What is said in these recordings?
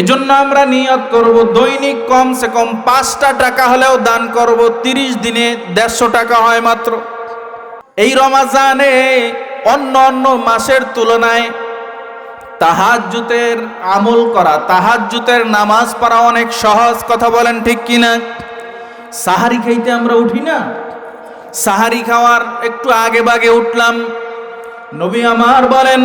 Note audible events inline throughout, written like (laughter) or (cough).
এজন্য আমরা নিয়ত করব দৈনিক কমসে কম পাঁচটা টাকা হলেও দান করব, তিরিশ দিনে দেড়শো টাকা হয় মাত্র। এই রমাজানে অন্য অন্য মাসের তুলনায় তাহাজ্জুতের আমল করা তাহাজ্জুতের নামাজ পড়া অনেক সহজ, কথা বলেন ঠিক কিনা? সাহারি খাইতে আমরা উঠি না। সাহারি খাওয়ার একটু আগে বাগে উঠলাম। নবী আমার বলেন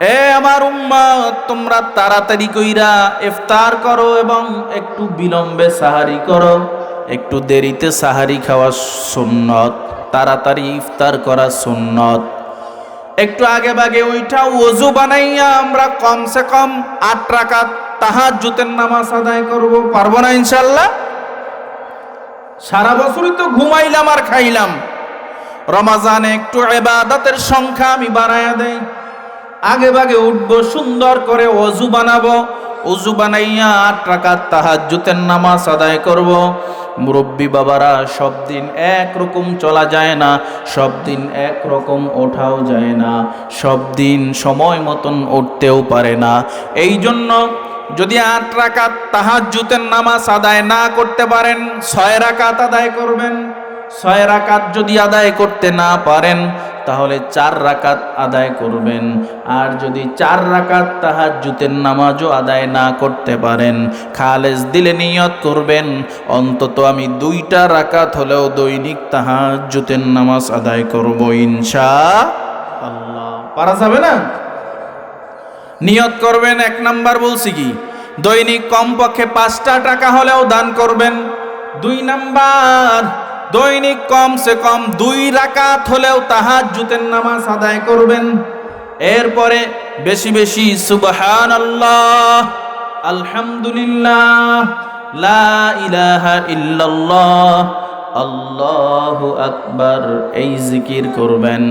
এ আমার উম্মা তোমরা তাড়াতাড়ি কইরা ইফতার করো এবং একটু বিলম্বে সাহারি করো। একটু দেরিতে সাহারি খাওয়া সুন্নত, তাড়াতাড়ি ইফতার করা সুন্নত। একটু আগে বাগে ওইটা ওজু বানাইয়া আমরা কমসে কম আট রাকাত তাহাজ্জুতের নামাজ আদায় করব, পারব না ইনশাল্লাহ সারা বছরই তো ঘুমাইলাম আর খাইলাম। রমাজানে একটু এবাদতের সংখ্যা আমি বাড়াইয়া দেই। আগে বাগে উঠবো, সুন্দর করে অজু বানাবো। অজু বানাইয়া আট রাকাত তাহাজ্জুতের নামাজ আদায় করব। মুরব্বী বাবারা, সব দিন একরকম চলা যায় না, সব দিন একরকম ওঠাও যায় না, সব দিন সময় মতন উঠতেও পারে না। এই জন্য যদি আট রাকাত তাহাজ্জুতের নামাজ আদায় না করতে পারেন, ছয় রাকাত আদায় করবেন। ছয় রাকাত যদি আদায় করতে না পারেন তাহলে চার রাকাত আদায় করবেন। আর যদি চার রাকাত তাহার জুতের নামাজও আদায় না করতে পারেন, খালেজ দিলে নিয়ত করবেন, অন্তত আমি দুইটা রাকাত হলেও দৈনিক তাহার জুতের নামাজ আদায় করব ইনশা আল্লাহ পারা যাবে না? নিয়ত করবেন, এক নাম্বার বলছি কি, দৈনিক কমপক্ষে পাঁচটা টাকা হলেও দান করবেন। দুই নাম্বার দৈনিক কমসে কম দুই রাকাত হলেও তাহার জুতের নামাজ আদায় করবেন। এরপরে বেশি বেশি সুবহান আলহামদুলিল্লাহ, লা ইলাহা ইল্লাল্লাহ, আল্লাহু আকবার, এই জিকির করবেন।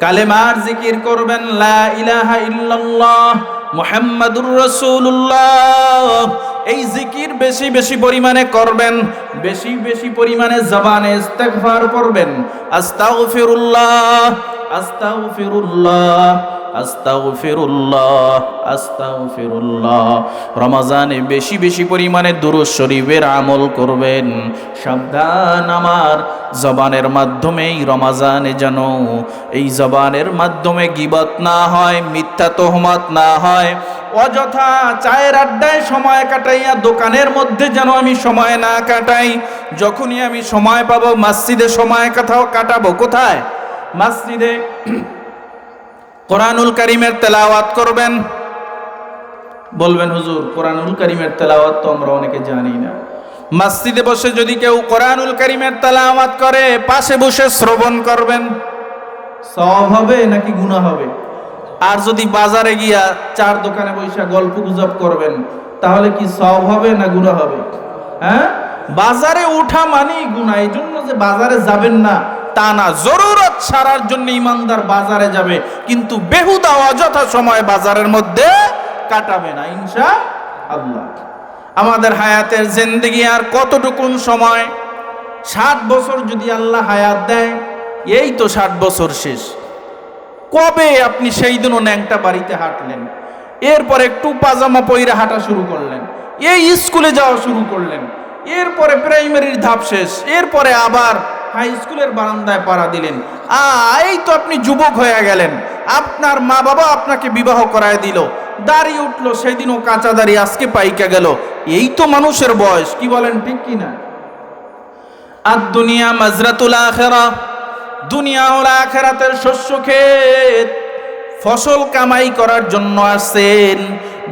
কালেমার জিকির করবেন, লা ইলাহা ইল্লাল্লাহ, মুহাম্মাদুর রাসূলুল্লাহ। এই জিকির বেশি বেশি পরিমাণে করবেন বেশি বেশি পরিমাণে জবানে ইস্তেগফার করবেন আস্তাগফিরুল্লাহ। আস্তাগফিরুল্লাহ আস্তাগফিরুল্লাহ আস্তাগফিরুল্লাহ। রমাজানে বেশি বেশি পরিমাণে দুরূদ শরীফের আমল করবেন। সাবধান আমার জবানের মাধ্যমেই রমাজানে যেন এই জবানের মাধ্যমে গিবত না হয়, মিথ্যা তহমত না হয়। অযথা চায়ের আড্ডায় সময় কাটাইয়া দোকানের মধ্যে যেন আমি সময় না কাটাই। যখনই আমি সময় পাবো, মসজিদে সময় কাটাও, কাটাবো কোথায়? মসজিদে কোরআনুল করিমের তেলাওয়াত করবেন। বলবেন, হুজুর, কোরআনুল করিমের তেলাওয়াত তো আমরা অনেকে জানি না। মসজিদে বসে যদি কেউ কোরআনুল করিমের তেলাওয়াত করে, পাশে বসে শ্রবণ করবেন। সব হবে নাকি গুণা হবে? আর যদি বাজারে গিয়া চার দোকানে বৈশা গল্প গুজব করবেন, তাহলে কি সব হবে না গুণা হবে? হ্যাঁ? বাজারে উঠা মানেই গুণা এই জন্য যে বাজারে যাবেন না তা না, জরুরত সারার জন্য ইমানদার বাজারে যাবে, কিন্তু বেহুদা অযথা সময় বাজারের মধ্যে কাটাবে না, ইনশা আল্লাহ। আমাদের হায়াতের জিন্দগি আর কতটুকুন সময়? ষাট বছর যদি আল্লাহ হায়াত দেয়, এই তো ষাট বছর শেষ। কবে আপনি সেই দিনও ন্যাংটা বাড়িতে হাঁটলেন? এরপরে একটু পাজামা পইরা হাঁটা শুরু করলেন। এই স্কুলে যাওয়া শুরু করলেন। এরপরে প্রাইমারির ধাপ শেষ। এরপরে আবার হাই স্কুলের বারান্দায় পাড়া দিলেন। এই তো আপনি যুবক হয়ে গেলেন। আপনার মা বাবা আপনাকে বিবাহ করায় দিল। দাড়ি উঠল, সেদিনও কাঁচা দাড়ি আজকে পাইকা গেল। এই তো মানুষের বয়স, কি বলেন, ঠিক কি না? আর দুনিয়া মাজরাতুল আখেরা, দুনিয়া হল আখেরাতের শস্য ক্ষেত। ফসল কামাই করার জন্য আসেন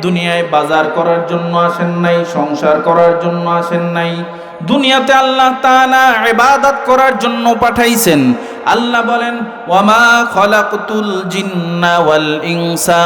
দুনিয়ায় বাজার করার জন্য আসেন নাই, সংসার করার জন্য আসেন নাই, দুনিয়াতে আল্লাহ তানা ইবাদত করার জন্য পাঠাইছেন। আল্লাহ বলেন, ওয়ামা খলাকুতুল জিন্না ওয়াল ইনসা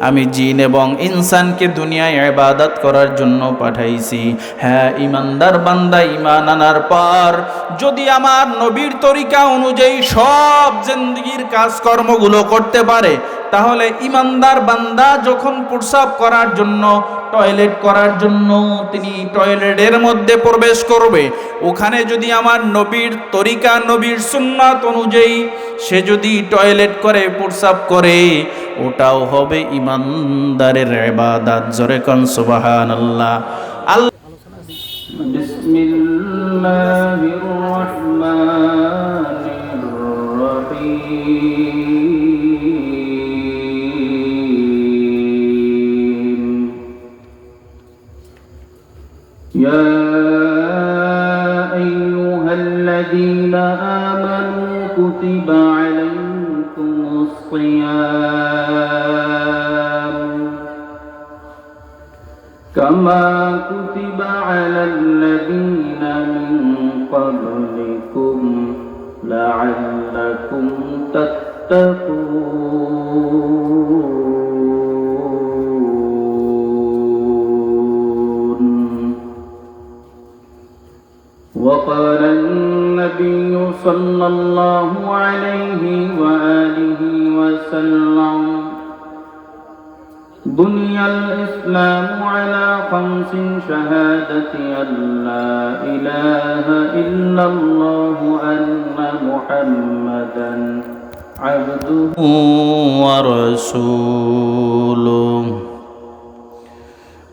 আমি জিন এবং ইনসানকে দুনিয়ায় ইবাদত করার জন্য পাঠাইছি। হ্যাঁ ইমানদার বান্দা ইমান আনার পর যদি আমার নবীর তরিকা অনুযায়ী সব জিন্দগির কাজকর্মগুলো করতে পারে তাহলে ইমানদার বান্দা যখন প্রসাব করার জন্য, টয়লেট করার জন্য তিনি টয়লেটের মধ্যে প্রবেশ করবে। ওখানে যদি আমার নবীর তরিকা, নবীর সুন্নাত অনুযায়ী সে যদি টয়লেট করে, প্রসাব করে, ওটাও হবে ইমানদারের এবাদাত জোরে কন সুবাহান আল্লাহ আল্লাহ كما كتب على الذين من قبلكم لعلكم تتقون. وقال النبي صلى الله بني الإسلام على خمس شهادة أن لا إله إلا الله أن محمدا عبده ورسوله.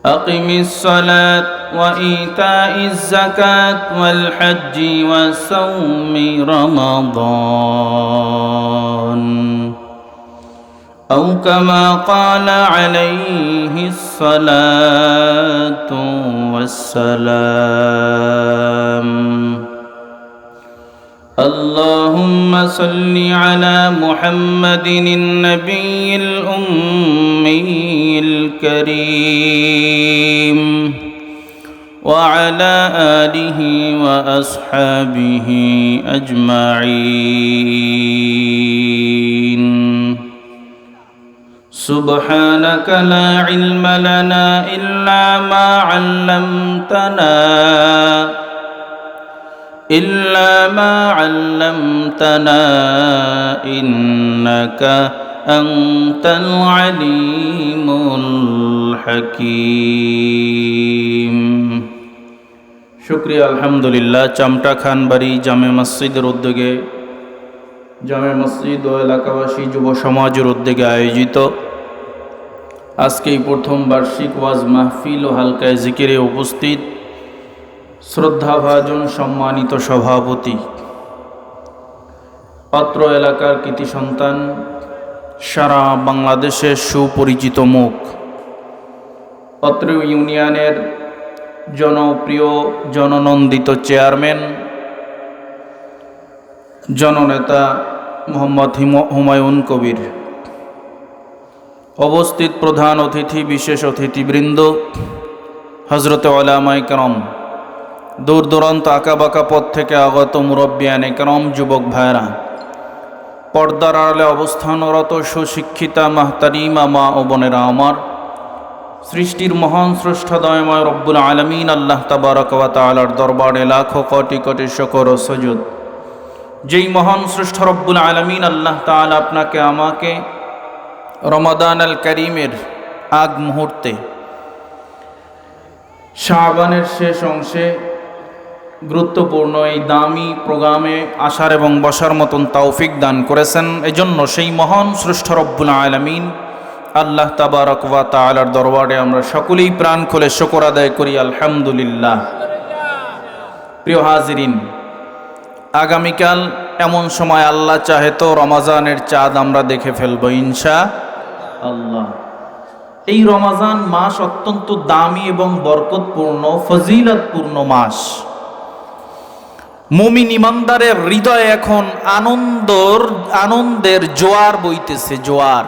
أقم الصلاة وإيتاء الزكاة والحج وصوم رمضان. أو كما قال عليه الصلاة والسلام. اللهم صل على محمد النبي الأمي الكريم وعلى آله وأصحابه أجمعين. سبحانك لا علم لنا إلا ما علمتنا إلا ما علمتنا إنك أنت العليم الحكيم শুক্রিয়া আলহামদুলিল্লাহ চামটা খান বাড়ি জামে মসজিদের উদ্যোগে জামে মসজিদ ও এলাকাবাসী যুব সমাজের উদ্যোগে আয়োজিত আজকে এই প্রথম বার্ষিক ওয়াজ মাহফিল ও হালকায় জিকিরে উপস্থিত। শ্রদ্ধাভাজন সম্মানিত সভাপতি। পাত্র এলাকার কৃতি সন্তান, সারা বাংলাদেশের সুপরিচিত মুখ। অত্র ইউনিয়নের জনপ্রিয়, জননন্দিত চেয়ারম্যান, জননেতা মোহাম্মদ হিম- হুমায়ুন কবির। অবস্থিত প্রধান অতিথি, বিশেষ অতিথিবৃন্দ হজরত ওলামাই করম, দূর দূরান্ত আঁকাবাঁকা পথ থেকে আগত মুরব্বিয়ান একরম যুবক ভাইরা পর্দার আড়ালে অবস্থানরত সুশিক্ষিতা মাহতারিমা মা ও বোনেরা আমার, সৃষ্টির মহান স্রষ্টা দয়ময় রব্বুল আলমিন, আল্লাহ তাবারকওয়া তালার দরবারে লাখো কোটি কোটি শকর ও সজুদ। যেই মহান শ্রেষ্ঠ রব্বুল আলমিন, আল্লাহ তাআলা আপনাকে, আমাকে রমাদান আল করিমের আগ মুহূর্তে। শাহবানের শেষ অংশে গুরুত্বপূর্ণ এই দামি প্রোগ্রামে আসার এবং বসার মতন তৌফিক দান করেছেন। এজন্য সেই মহান সৃষ্ট রব্বুল আলমিন আল্লাহ তাবারকবা তালার দরবারে আমরা সকলেই প্রাণ খুলে শকর আদায় করি, আলহামদুলিল্লাহ। প্রিয় হাজিরিন, আগামীকাল এমন সময় আল্লাহ চাহে তো রমাজানের চাঁদ আমরা দেখে ফেলব ইনশা। আল্লাহ। এই রমাজান মাস অত্যন্ত দামি এবং বরকতপূর্ণ, ফজিলতপূর্ণ মাস। মুমিন ইমানদারের হৃদয়ে এখন আনন্দর, আনন্দের জোয়ার বইতেছে, জোয়ার।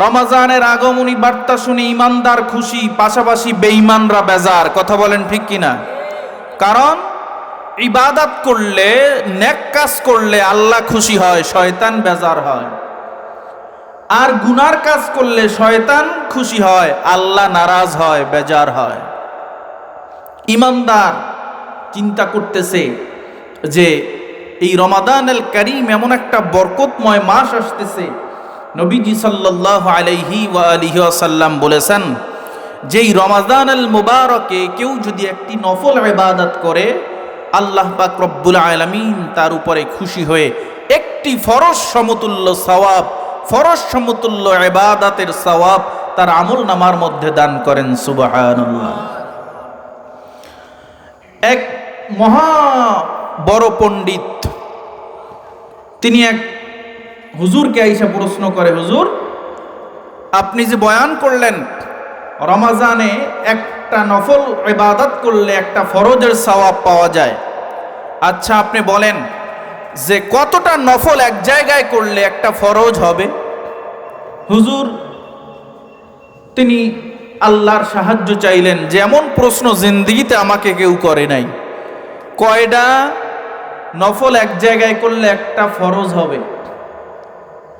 রমাজানের আগমনী বার্তা শুনে ইমানদার খুশি, পাশাপাশি বেঈমানরা বেজার। কথা বলেন ঠিক কিনা? কারণ ইবাদাত করলে, নেক কাজ করলে আল্লাহ খুশি হয়, শয়তান বেজার হয়। আর গুনার কাজ করলে শয়তান খুশি হয়, আল্লাহ নারাজ হয়, বেজার হয়। ইমানদার চিন্তা করতেছে যে এই রমাদান আল করিম এমন একটা বরকতময় মাস আসতেছে। নবীজি ওয়া আলিহি ওয়াসাল্লাম বলেছেন, যেই রমাজান আল মুবারকে কেউ যদি একটি নফল ইবাদত করে, আল্লাহ পাক রব্বুল আলামিন তার উপরে খুশি হয়ে একটি ফরজ সমতুল্য সওয়াব ফরজ সমতুল্য ইবাদতের সওয়াব তার আমল নামার মধ্যে দান করেন, সুবহানাল্লাহ। এক মহা বড় পণ্ডিত, তিনি এক হুজুরকে আইসা প্রশ্ন করে, হুজুর, আপনি যে বয়ান করলেন, রমাজানে একটা নফল ইবাদত করলে একটা ফরজের সওয়াব পাওয়া যায়। আচ্ছা আপনি বলেন যে কতটা নফল এক জায়গায় করলে একটা ফরজ হবে? হুজুর, তিনি আল্লাহর সাহায্য চাইলেন যে এমন প্রশ্ন জিন্দিগিতে আমাকে কেউ করে নাই। কয়টা নফল এক জায়গায় করলে একটা ফরজ হবে?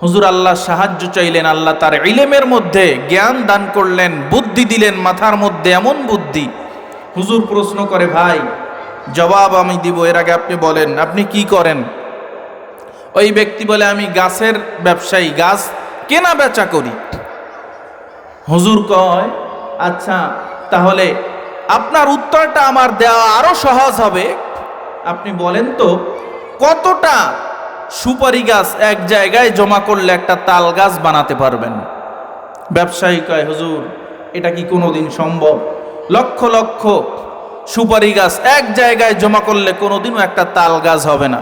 হুজুর আল্লাহ সাহায্য চাইলেন, আল্লাহ তার ইলেমের মধ্যে জ্ঞান দান করলেন, বুদ্ধি দিলেন, মাথার মধ্যে এমন বুদ্ধি। হুজুর প্রশ্ন করে, ভাই, জবাব আমি দিব, এর আগে আপনি বলেন, আপনি কি করেন? ওই ব্যক্তি বলে, আমি গাছের ব্যবসায়ী, গাছ কেনা বেচা করি। হুজুর কয় আচ্ছা তাহলে আপনার উত্তরটা আমার দেওয়া আরও সহজ হবে। আপনি বলেন তো, কতটা সুপারি গাছ এক জায়গায় জমা করলে একটা তাল গাছ বানাতে পারবেন? ব্যবসায়ী কয়, হুজুর, এটা কি কোনোদিন সম্ভব? লক্ষ লক্ষ সুপারি গাছ এক জায়গায় জমা করলে কোনোদিনও একটা তাল গাছ হবে না।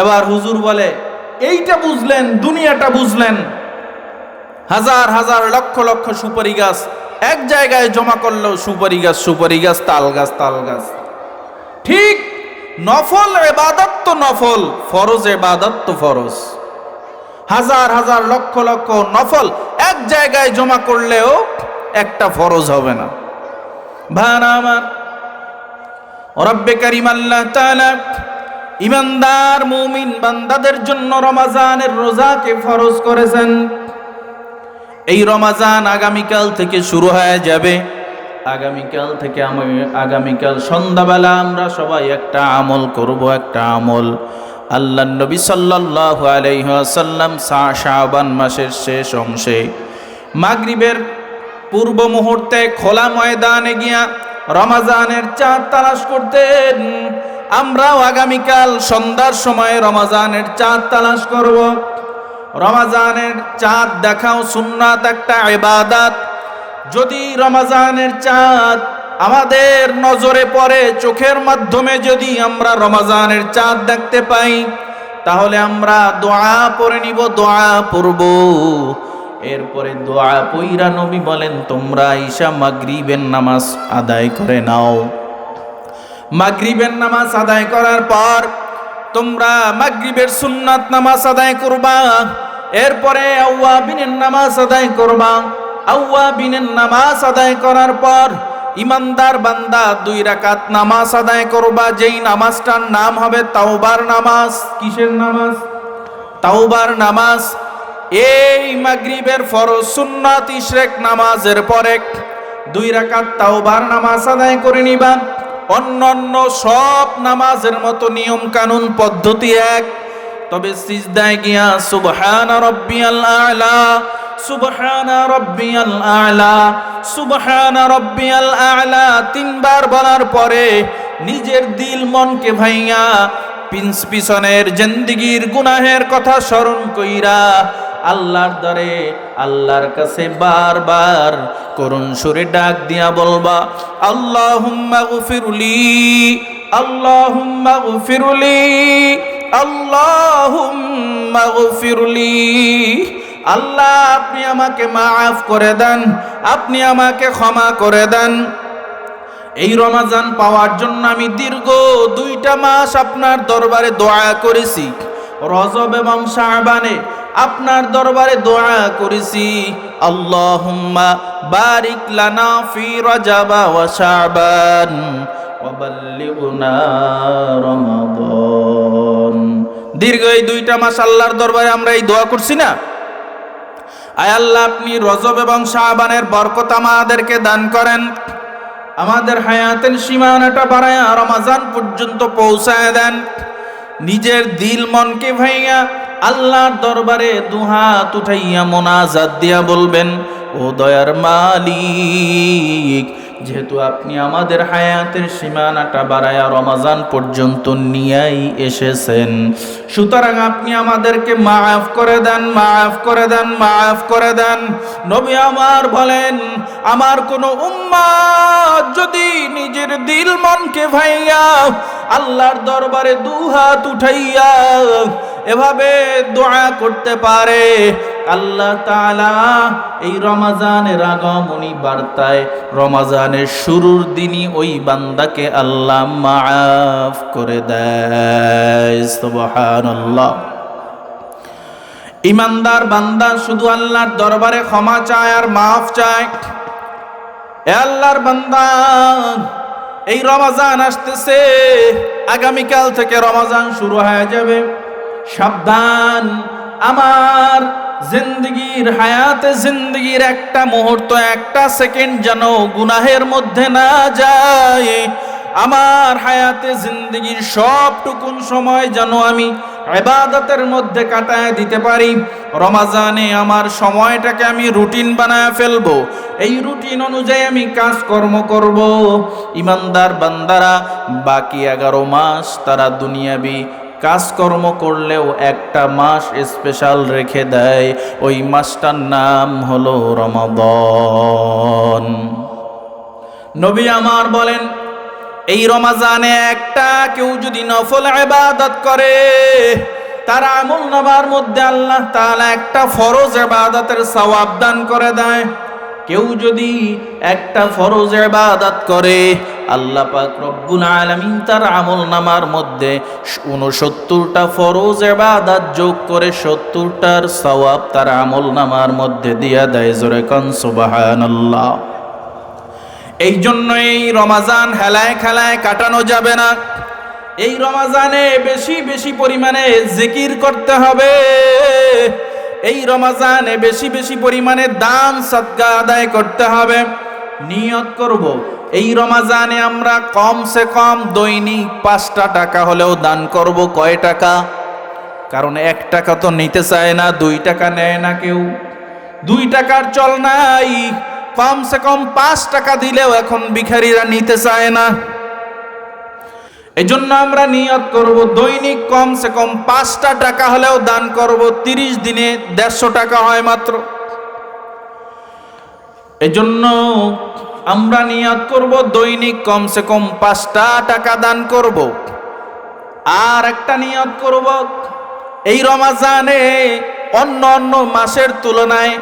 এবার হুজুর বলে, এইটা বুঝলেন, দুনিয়াটা বুঝলেন। হাজার হাজার, লক্ষ লক্ষ সুপারি গাছ, এক জায়গায় জমা করলেও সুপারি গাছ সুপারি গাছ, তাল গাছ তাল গাছ। ঠিক নফল এবাদত তো নফল, ফরজ এবাদত তো ফরজ। হাজার হাজার, লক্ষ লক্ষ নফল এক জায়গায় জমা করলেও একটা ফরজ হবে না। ভাড়া আমার, রব্বে কারিম আল্লাহ তাআলা ইমানদার মুমিন বান্দাদের জন্য রমাজানের রোজাকে ফরজ করেছেন। এই রমাজান আগামীকাল থেকে শুরু হয়ে যাবে। আগামীকাল থেকে আমি, আগামীকাল সন্ধ্যাবেলা আমরা সবাই একটা আমল করব, একটা আমল। আল্লাহ নবী সাল্লাল্লাহু আলাইহি ওয়াসাল্লাম শাহবান মাসের শেষ অংশে মাগরিবের পূর্ব মুহূর্তে খোলা ময়দানে গিয়া রমাজানের চাঁদ তালাশ করতেন। আমরাও আগামীকাল সন্ধ্যার সময় রমাজানের চাঁদ তালাশ করব। রমাজানের চাঁদ দেখাও সুন্নাত একটা এবাদাত যদি রমাজানের চাঁদ আমাদের নজরে পড়ে, চোখের মাধ্যমে যদি আমরা রমাজানের চাঁদ দেখতে পাই, তাহলে আমরা দোয়া পড়ে নিব, দোয়া পড়ব। এরপরে দোয়া পইরা নবী বলেন, তোমরা ঈশা মাগরিবের নামাজ আদায় করে নাও। মাগরিবের নামাজ আদায় করার পর তোমরা মাগরিবের সুন্নাত নামাজ আদায় করবা, এরপরে আউয়াবিনের নামাজ আদায় করবা। আউয়াবিনের নামাজ আদায় করার পর ইমানদার বান্দা দুই রাকাত নামাজ আদায় করবা, যেই নামাজটার নাম হবে তাওবার নামাজ। কিসের নামাজ? তাওবার নামাজ। এই মাগরিবের ফরজ সুন্নাত ইশরেক নামাজের পরে দুই রাকাত তাওবার নামাজ আদায় করে নিবা। অন্যান্য সব নামাজের মতো নিয়ম কানুন পদ্ধতি এক। তবে সিজদায় গিয়া সুবহান রব্বিয়াল আলা, সুবহান রব্বিয়াল আলা, সুবহান রব্বিয়াল আলা তিনবার বলার পরে নিজের দিল মনকে ভাইয়া পিছনের জিন্দিগির গুনাহের কথা স্মরণ কইরা আল্লাহর দরে, আল্লাহর কাছে বারবার করুণ সুরে ডাক দিয়া বলবা, আল্লাহুম্মা গফিরলি আল্লাহুম্মা গফিরলি আল্লাহুম্মা গফিরলি। আল্লাহ, আপনি আমাকে মাফ করে দেন, আপনি আমাকে ক্ষমা করে দেন। এই রমাজান পাওয়ার জন্য আমি দীর্ঘ দুইটা মাস আপনার দরবারে দোয়া করেছি। রজব এবং শাহবানে আপনার দরবারে দোয়া করেছি। আল্লাহুম্মা বারিক লানা ফি ওয়া শাবান দীর্ঘ এই দুইটা মাস আল্লাহর দরবারে আমরা এই দোয়া করছি না? আয় আল্লাহ, আপনি রজব এবং শাহবানের বরকত আমাদেরকে দান করেন। আমাদের হায়াতের সীমানাটা বাড়ায় রমাজান পর্যন্ত পৌঁছায় দেন। নিজের দিল মনকে ভাইয়া আল্লাহর দরবারে দুহাত উঠাইয়া মোনাজাত দিয়া বলবেন, ও দয়ার মালিক, যেহেতু আপনি আমাদের হায়াতের সীমানাটা বাড়ায়া রমাজান পর্যন্ত নিয়েই এসেছেন, সুতরাং আপনি আমাদেরকে মাফ করে দেন, মাফ করে দেন, মাফ করে দেন। নবী আমার বলেন, আমার কোনো উম্মা যদি নিজের দিল মনকে ভাইয়া, আল্লাহর দরবারে দুহাত উঠাইয়া এভাবে দোয়া করতে পারে। আল্লাহ তাআলা এই রমাজানের আগমনী বার্তায় রমাজানের শুরুর দিনই ওই বান্দাকে আল্লাহ মাফ করে দেয়। ইমানদার বান্দা শুধু আল্লাহর দরবারে ক্ষমা চায় আর মাফ চায়। এ আল্লাহর বান্দা, এই রমাজান আসতেছে, আগামীকাল থেকে রমাজান শুরু হয়ে যাবে। সাবধান। আমার জিন্দগির হায়াতে জিন্দগির একটা মুহূর্ত, একটা সেকেন্ড যেন গুনাহের মধ্যে না যায়। আমার হায়াতে জিন্দগির সবটুকুন সময় যেন আমি এবাদতের মধ্যে কাটায় দিতে পারি। রমাজানে আমার সময়টাকে আমি রুটিন বানায় ফেলব। এই রুটিন অনুযায়ী আমি কাজকর্ম করব। ইমানদার বান্দারা, বাকি এগারো মাস তারা দুনিয়াবি কাজকর্ম করলেও একটা মাস স্পেশাল রেখে দেয়। ওই মাসটার নাম হলো রমাদন। নবী আমার বলেন, এই রমাজানে একটা কেউ যদি নফল ইবাদত করে, তার আমল নামার মধ্যে আল্লাহ তাআলা একটা ফরজ ইবাদতের সওয়াব দান করে দেয়। কেউ যদি একটা ফরজ ইবাদত করে আল্লাহ পাক রব্বুল আলামিন তার আমল নামার মধ্যে উনসত্তরটা ফরজ ইবাদত যোগ করে সত্তরটার সওয়াব তার আমল নামার মধ্যে দিয়া দেয়, জোরে কন সুবহানাল্লাহ। এই জন্য এই রমাজান হেলায় খেলায় কাটানো যাবে না। এই রমাজানে বেশি বেশি পরিমাণে জিকির করতে হবে। এই রমাজানে বেশি বেশি পরিমাণে দান সৎকা আদায় করতে হবে। নিয়ত করব। এই রমাজানে আমরা কমসে কম দৈনিক পাঁচটা টাকা হলেও দান করব, কয় টাকা? কারণ এক টাকা তো নিতে চায় না, দুই টাকা নেয় না কেউ। দুই টাকার চল নাই, কমসে কম পাঁচ টাকা দিলেও এখন ভিখারিরা নিতে চায় না। এজন্য আমরা নিয়ত করব, দৈনিক কমসে কম পাঁচটা টাকা হলেও দান করব, তিরিশ দিনে দেড়শো টাকা হয় মাত্র। এজন্য আমরা নিয়ত করব, দৈনিক কমসে কম পাঁচটা টাকা দান করব। আর একটা নিয়ত করব, এই রমাজানে অন্য অন্য মাসের তুলনায়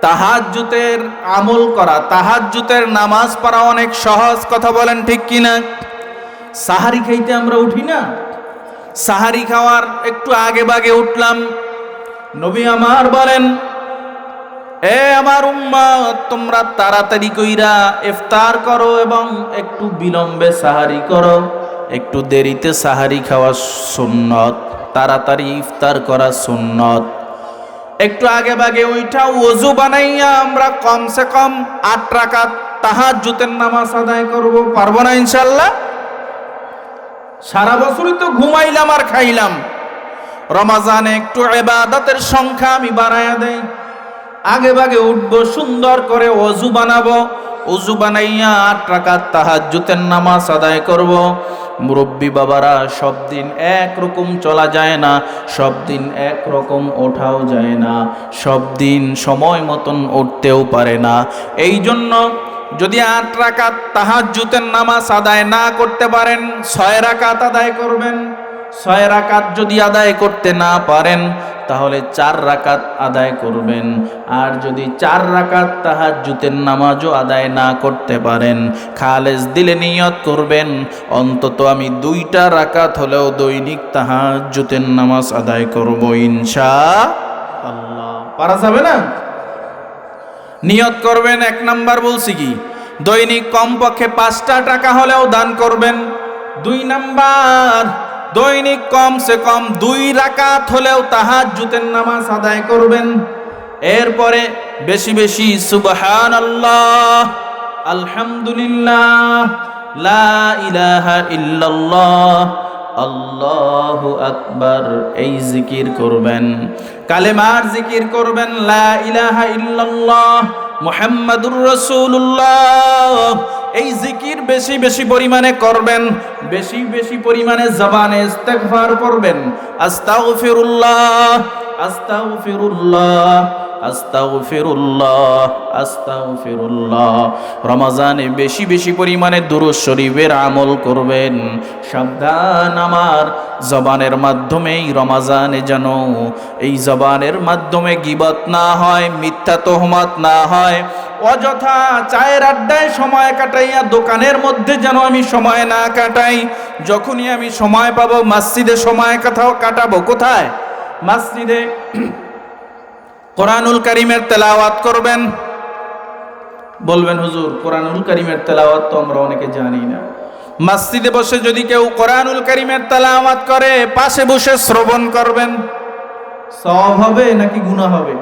তাহাজ্জুতের আমল করা, তাহাজ্জুতের নামাজ পড়া অনেক সহজ, কথা বলেন ঠিক কিনা? সাহারি খাইতে আমরা উঠি না। সাহারি খাওয়ার একটু আগে বাগে উঠলাম। নবী আমার বলেন এ আমার উম্মা তোমরা তাড়াতাড়ি কইরা ইফতার করো এবং একটু বিলম্বে সাহারি করো। একটু দেরিতে সাহারি খাওয়া সুন্নত, তাড়াতাড়ি ইফতার করা সুন্নত। একটু আগে বাগে ওইটা ওজু বানাইয়া আমরা কমসে কম আট রাকাত তাহাজ্জুতের নামাজ আদায় করব, পারব না ইনশাল্লাহ সারা বছরই তো ঘুমাইলাম আর খাইলাম। রমাজানে একটু এবাদতের সংখ্যা আমি বাড়াইয়া দেই। আগে বাগে উঠবো, সুন্দর করে অজু বানাবো। অজু বানাইয়া আট রাকাত তাহাজ্জুতের নামাজ আদায় করব। মুরব্বী বাবারা, সব দিন একরকম চলা যায় না, সব দিন একরকম ওঠাও যায় না, সব দিন সময় মতন উঠতেও পারে না। এই জন্য যদি আট রাকাত তাহাজ্জুতের নামাজ আদায় না করতে পারেন, ছয় রাকাত আদায় করবেন। ছয় রাকাত যদি আদায় করতে না পারেন তাহলে চার রাকাত আদায় করবেন। আর যদি চার রাকাত তাহার জুতের নামাজও আদায় না করতে পারেন, খালেজ দিলে নিয়ত করবেন, অন্তত আমি দুইটা রাকাত হলেও দৈনিক তাহার জুতের নামাজ আদায় করব ইনশা আল্লাহ পারা যাবে না? নিয়ত করবেন, এক নাম্বার বলছি কি, দৈনিক কমপক্ষে পাঁচটা টাকা হলেও দান করবেন। দুই নাম্বার দৈনিক কমসে কম দুই রাকাত হলেও তাহার জুতের নামাজ আদায় করবেন। এরপরে বেশি বেশি সুবহান আলহামদুলিল্লাহ, লা ইলাহা আকবার, এই জিকির করবেন। কালেমার জিকির করবেন, লা ইলাহা ইল্লাল্লাহ মুহাম্মাদুর রাসূলুল্লাহ। এই জিকির বেশি বেশি পরিমাণে করবেন, বেশি বেশি পরিমাণে জবানে ইস্তেগফার করবেন আস্তাগফিরুল্লাহ আস্তাগফিরুল্লাহ আস্তাগফিরুল্লাহ আস্তাগফিরুল্লাহ। রমাজানে বেশি বেশি পরিমাণে শরীফের আমল করবেন। সাবধান আমার জবানের মাধ্যমেই রমাজানে যেন এই জবানের মাধ্যমে গিবত না হয় মিথ্যা তহমত না হয়। অযথা চায়ের আড্ডায় সময় কাটাইয়া দোকানের মধ্যে যেন আমি সময় না কাটাই। যখনই আমি সময় পাবো, মসজিদে সময় কাটাও, কাটাবো কোথায়? মসজিদে (clears throat) কোরআনুল করিমের তেলাওয়াত করবেন। বলবেন, হুজুর, কোরআনুল করিমের তেলাওয়াত তো আমরা অনেকে জানি না। মসজিদে বসে যদি কেউ কোরআনুল করিমের তেলাওয়াত করে, পাশে বসে শ্রবণ করবেন। সব হবে নাকি গুনাহ হবে?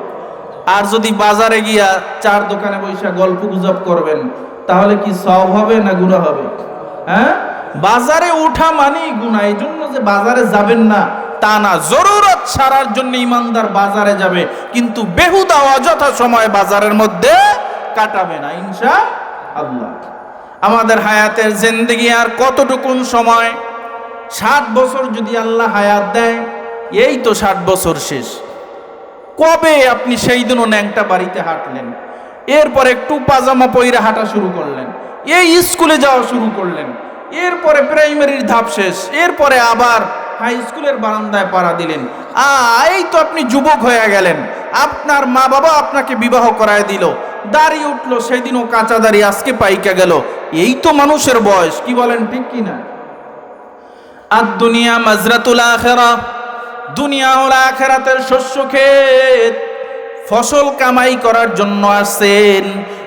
আর যদি বাজারে গিয়া চার দোকানে বৈশা গল্প গুজব করবেন, তাহলে কি সব হবে না গুণা হবে? হ্যাঁ? বাজারে উঠা মানেই গুনাহ এই জন্য যে বাজারে যাবেন না, তা না, জরুরত সারার জন্য ইমানদার বাজারে যাবে, কিন্তু বেহুদা অযথা সময় বাজারের মধ্যে কাটাবে না, ইনশা আল্লাহ। আমাদের হায়াতের জিন্দগি আর কতটুকুন সময়? ষাট বছর যদি আল্লাহ হায়াত দেয়, এই তো ষাট বছর শেষ। কবে আপনি সেই দিনও ন্যাংটা বাড়িতে হাঁটলেন? এরপর একটু পাজামা পইরা হাঁটা শুরু করলেন। এই স্কুলে যাওয়া শুরু করলেন। এরপরে প্রাইমারির ধাপ শেষ। এরপরে আবার হাই স্কুলের বারান্দায় পাড়া দিলেন। এই তো আপনি যুবক হয়ে গেলেন। আপনার মা বাবা আপনাকে বিবাহ করায় দিল। দাড়ি উঠল, সেদিনও কাঁচা দাড়ি আজকে পাইকা গেল। এই তো মানুষের বয়স, কি বলেন ঠিক কি না আর দুনিয়া মাজরাতুল আখেরা। দুনিয়া হল আখেরাতের শস্য ক্ষেত ফসল কামাই করার জন্য আসেন।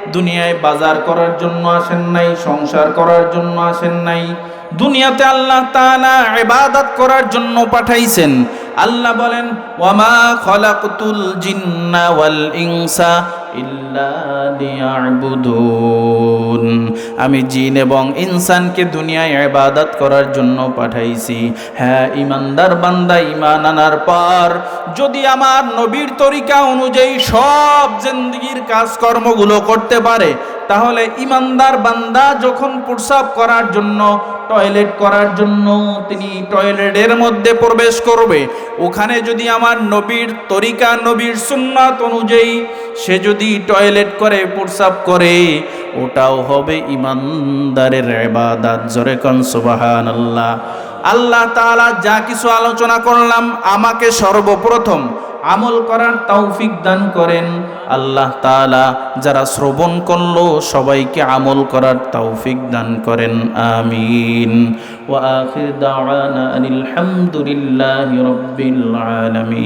দুনিয়ায় বাজার করার জন্য আসেন নাই, সংসার করার জন্য আসেন নাই। দুনিয়াতে আল্লাহ তাআলা ইবাদত করার জন্য পাঠাইছেন। আল্লাহ বলেন, ওয়ামা খলাকতুল জিন্না ওয়াল ইনসা আমি জিন এবং ইনসানকে দুনিয়ায় ইবাদত করার জন্য পাঠাইছি। হ্যাঁ ইমানদার বান্দা ইমান আনার পর যদি আমার নবীর তরিকা অনুযায়ী সব জিন্দগির কাজকর্মগুলো করতে পারে, তাহলে ইমানদার বান্দা যখন প্রসাব করার জন্য টয়লেট করার জন্য তিনি টয়লেটের মধ্যে প্রবেশ করবে। ওখানে যদি আমার নবীর তরিকা, নবীর সুন্নাত অনুযায়ী সে যদি টয়লেট করে, প্রসাব করে, ওটাও হবে ইমানদারের এবাদাত জোরে কন সুবাহান আল্লাহ আল্লাহ তাআলা যা কিছু আলোচনা করলাম, আমাকে সর্বপ্রথম আমল করার তৌফিক দান করেন। আল্লাহ তালা যারা শ্রবণ করল, সবাইকে আমল করার তৌফিক দান করেন। আমিন। ওয়া আখির দাওয়ানা আনিল হামদুলিল্লাহি রাব্বিল আলামিন।